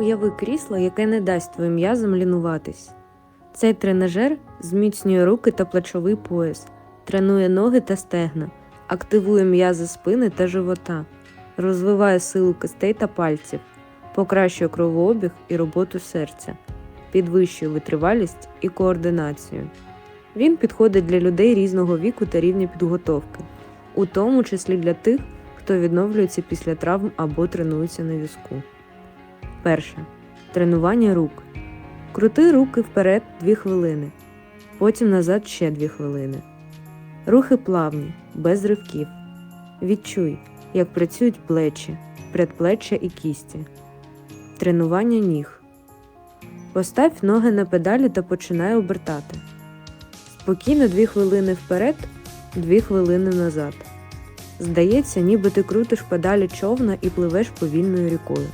Уяви крісло, яке не дасть твоїм м'язам лінуватись. Цей тренажер зміцнює руки та плечовий пояс, тренує ноги та стегна, активує м'язи спини та живота, розвиває силу кистей та пальців, покращує кровообіг і роботу серця, підвищує витривалість і координацію. Він підходить для людей різного віку та рівня підготовки, у тому числі для тих, хто відновлюється після травм або тренується на візку. Перше. Тренування рук. Крути руки вперед 2 хвилини, потім назад ще 2 хвилини. Рухи плавні, без ривків. Відчуй, як працюють плечі, предплеччя і кісті. Тренування ніг. Постав ноги на педалі та починай обертати. Спокійно 2 хвилини вперед, 2 хвилини назад. Здається, ніби ти крутиш педалі човна і пливеш повільною рікою.